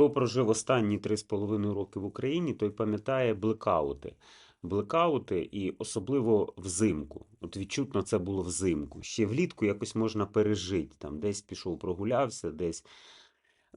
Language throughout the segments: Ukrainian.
Хто прожив останні 3,5 роки в Україні, той пам'ятає блекаути. Блекаути і особливо взимку. От відчутно це було взимку. Ще влітку якось можна пережити. Там десь пішов, прогулявся, десь.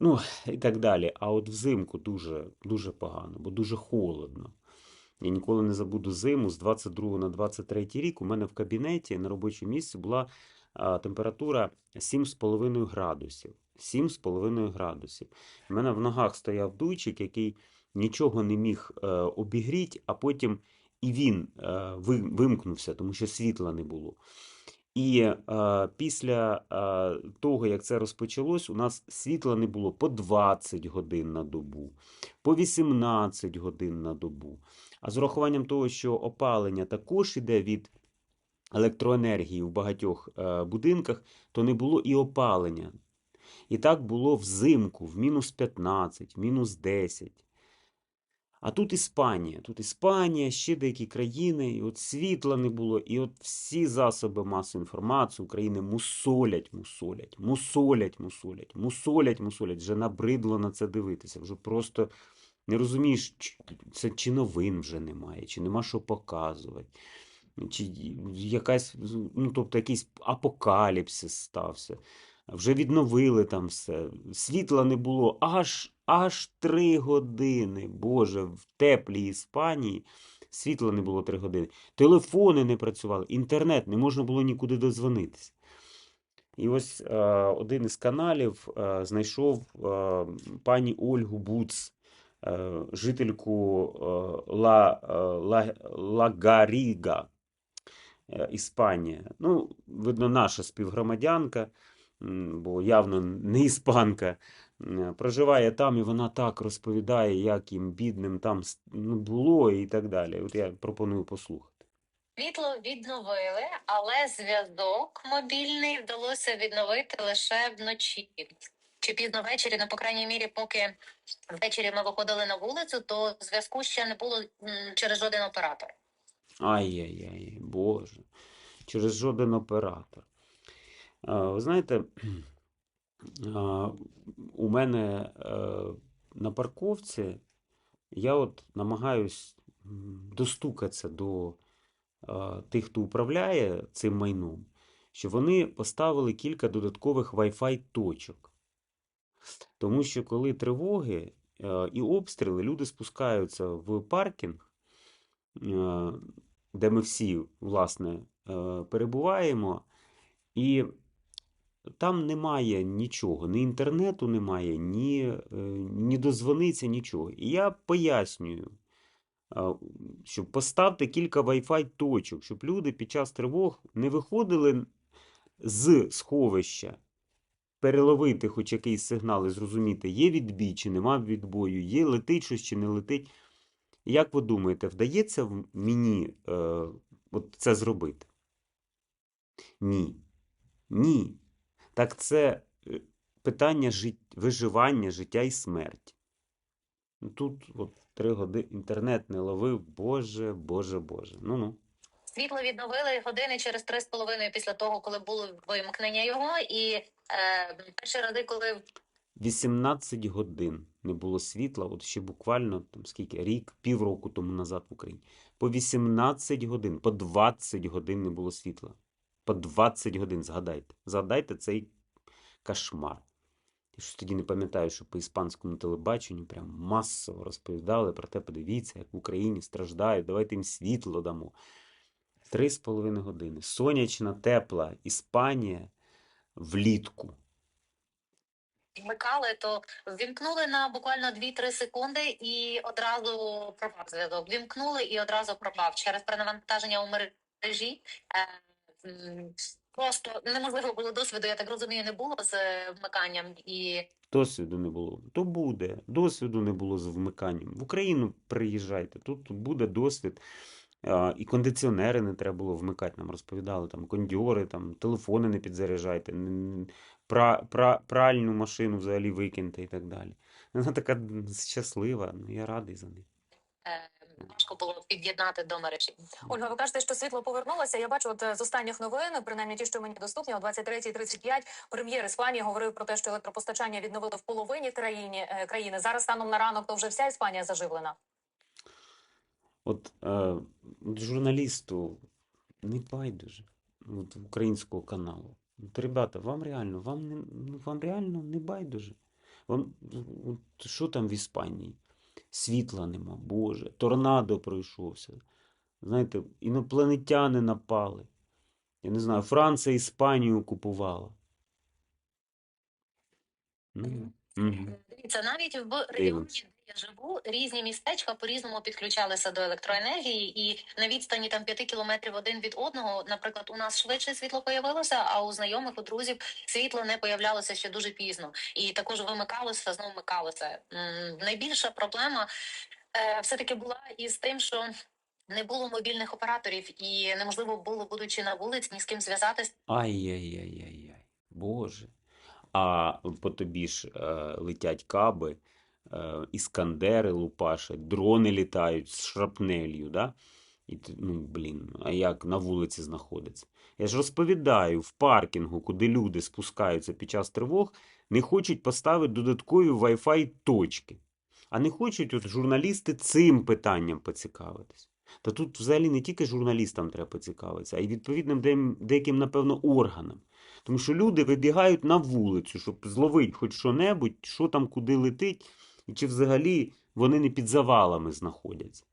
Ну, і так далі. А от взимку дуже, дуже погано, бо дуже холодно. Я ніколи не забуду зиму з 22 на 23 рік. У мене в кабінеті на робочому місці була температура 7,5 градусів. 7,5 градусів. У мене в ногах стояв дуйчик, який нічого не міг е, обігріти, а потім і він е, вимкнувся, тому що світла не було. І е, після е, того, як це розпочалось, у нас світла не було по 20 годин на добу, по 18 годин на добу. А з урахуванням того, що опалення також іде від електроенергії в багатьох е, будинках, то не було і опалення. І так було взимку, в мінус 15, в мінус 10. А тут Іспанія, тут Іспанія, ще деякі країни, і от світла не було, і от всі засоби масової інформації України мусолять, мусолять, мусолять, мусолять, мусолять, мусолять. Вже набридло на це дивитися. Вже просто не розумієш, це чи новин вже немає, чи нема що показувати. Чи якась, ну, тобто якийсь апокаліпсис стався. Вже відновили там все. Світла не було аж, аж три години. Боже, в теплій Іспанії світла не було три години. Телефони не працювали, інтернет, не можна було нікуди дозвонитися. І ось е, один із каналів е, знайшов е, пані Ольгу Буц, е, жительку е, Ла, е, Ла, Лагаріга, е, Іспанія. Ну, видно, наша співгромадянка, бо явно не іспанка. Проживає там, і вона так розповідає, як їм бідним там ну, було і так далі. От я пропоную послухати. Світло відновили, але зв'язок мобільний вдалося відновити лише вночі. Чи пізно ввечері, ну, по крайній мірі, поки ввечері ми виходили на вулицю, то зв'язку ще не було через жоден оператор. Ай-яй-яй, Боже, через жоден оператор. А, Ви знаєте, у мене е, на парковці я от намагаюсь достукатися до е, тих, хто управляє цим майном, що вони поставили кілька додаткових Wi-Fi точок. Тому що коли тривоги е, і обстріли, люди спускаються в паркінг, е, де ми всі, власне, е, перебуваємо, і там немає нічого, ні інтернету немає, ні, е, ні дозвониться, нічого. І я пояснюю, е, що поставте кілька Wi-Fi точок, щоб люди під час тривог не виходили з сховища, переловити хоч якийсь сигнал і зрозуміти, є відбій чи нема відбою, є летить щось чи не летить. Як ви думаєте, вдається мені е, от це зробити? Ні. Ні. Так це е, питання жит... виживання, життя і смерті. Ну, Тут от три години інтернет не ловив, Боже, Боже, Боже. Ну-ну. Світло відновили години через три з половиною після того, коли було вимкнення його. І е, перші рази, коли 18 годин не було світла, от ще буквально там скільки, рік, півроку тому назад в Україні. По 18 годин, по 20 годин не було світла. По 20 годин, згадайте. Згадайте цей кошмар. Я щось тоді не пам'ятаю, що по іспанському телебаченню прям масово розповідали про те, подивіться, як в Україні страждають, давайте їм світло дамо. Три з половиною години. Сонячна, тепла Іспанія влітку. вмикали, то ввімкнули на буквально 2-3 секунди і одразу пропав зв'язок. Ввімкнули і одразу пропав через перенавантаження у мережі. Просто неможливо було досвіду, я так розумію, не було з е, вмиканням і Досвіду не було. То буде. Досвіду не було з вмиканням. В Україну приїжджайте, тут буде досвід. І кондиціонери не треба було вмикати, нам розповідали, там кондьори, там, телефони не підзаряджайте, пра, пра, пральну машину взагалі викиньте і так далі. Вона така щаслива, ну я радий за них. Важко було під'єднати до мережі. Ольга, ви кажете, що світло повернулося. Я бачу, от е, з останніх новин, принаймні ті, що мені доступні, о 23.35 прем'єр Іспанії говорив про те, що електропостачання відновили в половині країні е, країни. Зараз станом на ранок, то вже вся Іспанія заживлена. От, е, журналісту не байдуже от, українського каналу. От, ребята, вам реально, вам, не, ну, вам реально не байдуже. Вам, от, що там в Іспанії? Світла нема, Боже, торнадо пройшовся. Знаєте, інопланетяни напали. Я не знаю, Франція Іспанію окупувала. Ну. Дивіться, навіть в регіоні, я живу, різні містечка по-різному підключалися до електроенергії, і на відстані там 5 кілометрів один від одного, наприклад, у нас швидше світло появилося, а у знайомих, у друзів світло не появлялося ще дуже пізно. І також вимикалося, знову вмикалося. Найбільша проблема е, все-таки була із тим, що не було мобільних операторів, і неможливо було, будучи на вулиці, ні з ким зв'язатися. Ай-яй-яй-яй-яй. Боже. А по тобі ж е, летять каби, іскандери лупашать, дрони літають з шрапнелью, да? І ну, блін, а як на вулиці знаходиться? Я ж розповідаю, в паркінгу, куди люди спускаються під час тривог, не хочуть поставити додаткові Wi-Fi точки. А не хочуть от журналісти цим питанням поцікавитись. Та тут взагалі не тільки журналістам треба поцікавитися, а й відповідним деяким, напевно, органам. Тому що люди вибігають на вулицю, щоб зловити хоч що-небудь, що там куди летить, і чи взагалі вони не під завалами знаходяться.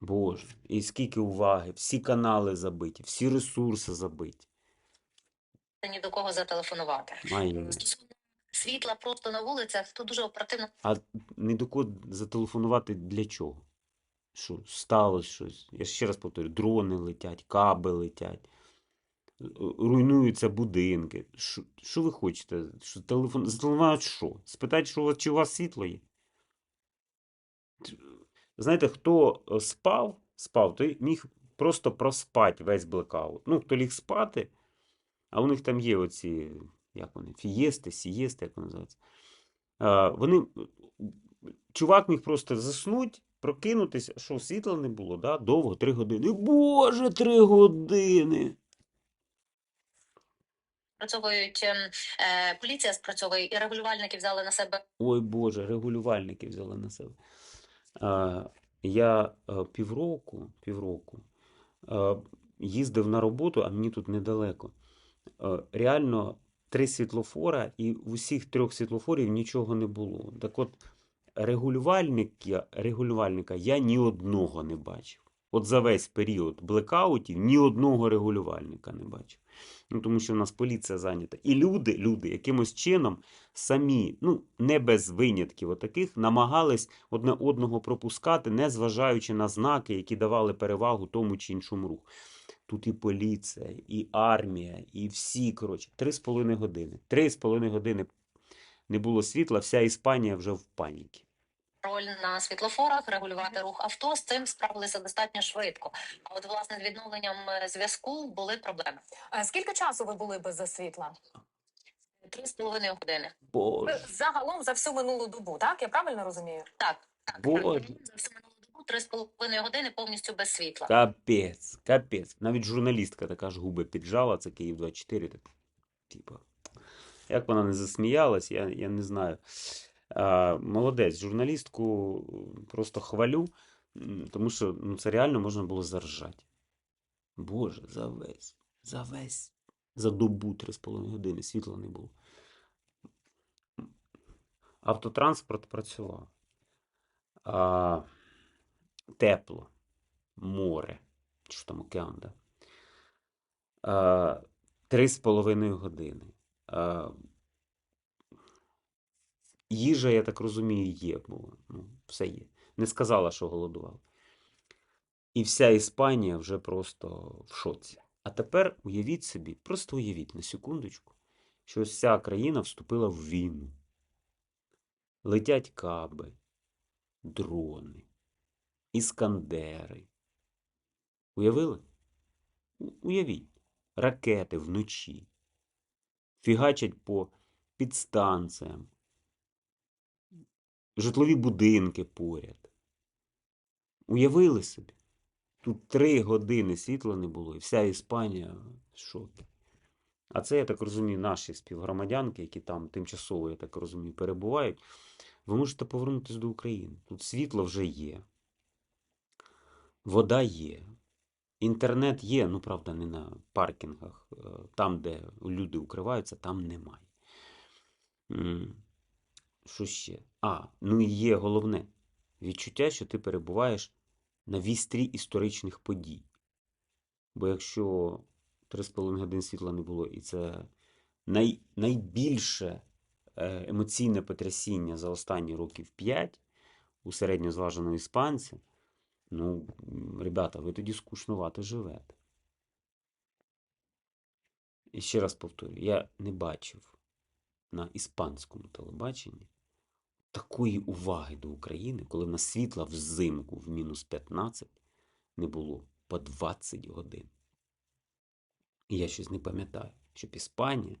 Боже, і скільки уваги, всі канали забиті, всі ресурси забиті. Ні до кого зателефонувати. Світла просто на вулицях, то дуже оперативно а не до кого зателефонувати для чого? Що, сталося щось? Я ще раз повторю, дрони летять, каби летять, руйнуються будинки. Що, ви хочете? Що, телефон... Зателефонувати що? Спитати, що чи у вас світло є? Знаєте, хто е, спав, спав, той міг просто проспати весь блекаут. Ну, хто ліг спати, а у них там є оці, як вони, фієсти, сієсти, як вони називаються. А, вони, чувак міг просто заснути, прокинутися, що світла не було, да? довго, три години. Боже, три години! Спрацьовують ем, е, поліція спрацьовує, і регулювальники взяли на себе Ой Боже, регулювальники взяли на себе. А, я е, півроку, півроку е, їздив на роботу, а мені тут недалеко. Е, реально три світлофора, і в усіх трьох світлофорів нічого не було. Так от, регулювальника, регулювальника я ні одного не бачив. От за весь період блекаутів ні одного регулювальника не бачив. Ну, тому що в нас поліція зайнята. І люди, люди якимось чином самі, ну, не без винятків отаких, намагались одне одного пропускати, не зважаючи на знаки, які давали перевагу тому чи іншому руху. Тут і поліція, і армія, і всі, коротше, три з половиною години. Три з половиною години не було світла, вся Іспанія вже в паніці. Роль на світлофорах, регулювати рух авто. З цим справилися достатньо швидко. А от власне з відновленням е, зв'язку були проблеми. Е, Скільки часу ви були без світла? Три з половиною години. Боже, загалом за всю минулу добу, так? Я правильно розумію? Так, так. Боже. так. За всю минулу добу три з половиною години повністю без світла. капець, капець. Навіть журналістка така ж губи піджала, це Київ 24. Так, типа, як вона не засміялась, я, я не знаю. А, молодець, журналістку просто хвалю, тому що ну, це реально можна було заржати. Боже, за весь, за весь, за добу 3,5 години світла не було. Автотранспорт працював. А, тепло, море, що там океан, да? А, Три з половиною години. А, їжа, я так розумію, є, бо ну, все є. Не сказала, що голодувала. І вся Іспанія вже просто в шоці. А тепер уявіть собі, просто уявіть на секундочку, що ось ця країна вступила в війну. Летять каби, дрони, іскандери. Уявили? Уявіть, ракети вночі фігачать по підстанціям. Житлові будинки поряд. Уявили собі? Тут три години світла не було, і вся Іспанія в шокі. А це, я так розумію, наші співгромадянки, які там тимчасово, я так розумію, перебувають. Ви можете повернутися до України. Тут світло вже є, вода є, інтернет є, ну правда, не на паркінгах, е, там, де люди укриваються, там немає. Що ще? А, ну і є головне відчуття, що ти перебуваєш на вістрі історичних подій. Бо якщо 3,5 години світла не було, і це най, найбільше е, емоційне потрясіння за останні років 5 у середньозваженого іспанця, ну, ребята, ви тоді скучнувато живете. І ще раз повторюю, я не бачив на іспанському телебаченні такої уваги до України, коли в нас світла взимку в мінус 15 не було по 20 годин. І я щось не пам'ятаю, щоб Іспанія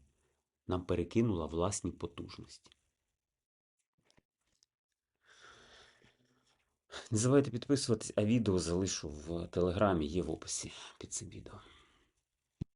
нам перекинула власні потужності. Не забувайте підписуватись, а відео залишу в телеграмі, є в описі під цим відео.